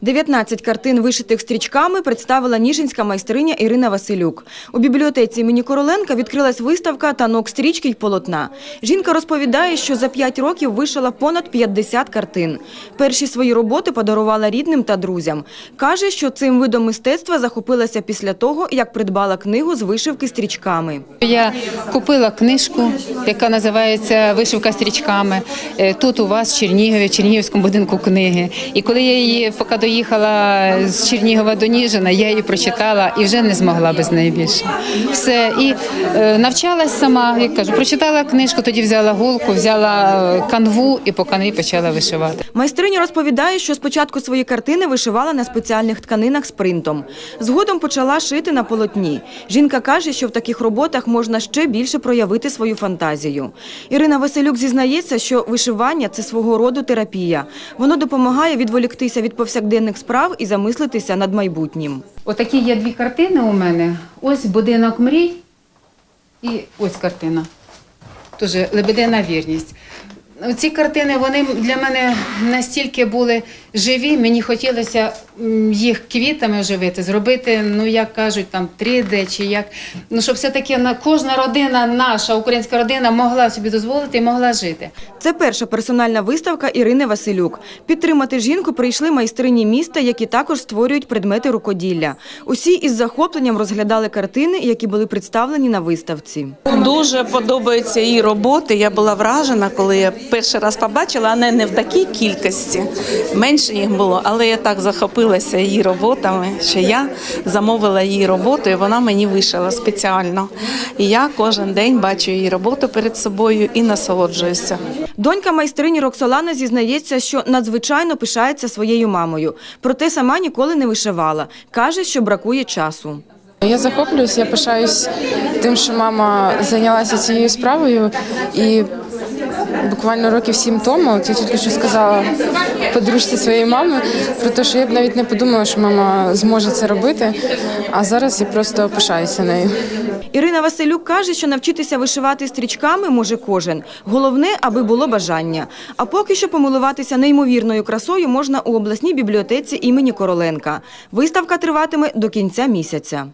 19 картин, вишитих стрічками, представила ніжинська майстриня Ірина Василюк. У бібліотеці імені Короленка відкрилась виставка «Танок стрічки й полотна». Жінка розповідає, що за 5 років вишила понад 50 картин. Перші свої роботи подарувала рідним та друзям. Каже, що цим видом мистецтва захопилася після того, як придбала книгу з вишивки стрічками. Я купила книжку, яка називається Вишивка стрічками. Е, Тут у вас в Чернігові, в Чернігівському будинку книги. І коли я її, поки доїхала з Чернігова до Ніжина, я її прочитала і вже не змогла без неї більше. Все. І е, навчалась сама, як кажу, прочитала книжку, тоді взяла голку, взяла е, канву і по канві почала вишивати. Майстриня розповідає, що спочатку свої картини вишивала на спеціальних тканинах з принтом. Згодом почала шити на полотні. Жінка каже, що в таких роботах можна ще більше проявити свою фантазію. Ірина Василюк зізнається, що вишивання це свого роду терапія. Воно допомагає відволіктися від повсякденних справ і замислитися над майбутнім. Отакі є дві картини у мене. Ось будинок мрій і ось картина. Тоже лебедина вірність. Ці картини вони для мене настільки були живі, мені хотілося їх квітами оживити, зробити, ну як кажуть, там 3D чи як. Ну, щоб все-таки на кожна родина, наша українська родина могла собі дозволити і могла жити. Це перша персональна виставка Ірини Василюк. Підтримати жінку прийшли майстрині міста, які також створюють предмети рукоділля. Усі із захопленням розглядали картини, які були представлені на виставці. Дуже подобаються її роботи. Я була вражена, коли я перший раз побачила, але не в такій кількості. Менше їх було, але я так захопилася її роботами, що я замовила її роботу, і вона мені вишила спеціально. І я кожен день бачу її роботу перед собою і насолоджуюся. Донька майстрині Роксолана зізнається, що надзвичайно пишається своєю мамою. Проте сама ніколи не вишивала. Каже, що бракує часу. Я захоплююсь, я пишаюсь тим, що мама зайнялася цією справою і. Буквально років сім тому, от я тільки що сказала подружці своєї мами про те, що я б навіть не подумала, що мама зможе це робити. А зараз я просто пишаюся нею. Ірина Василюк каже, що навчитися вишивати стрічками може кожен. Головне, аби було бажання. А поки що помилуватися неймовірною красою можна у обласній бібліотеці імені Короленка. Виставка триватиме до кінця місяця.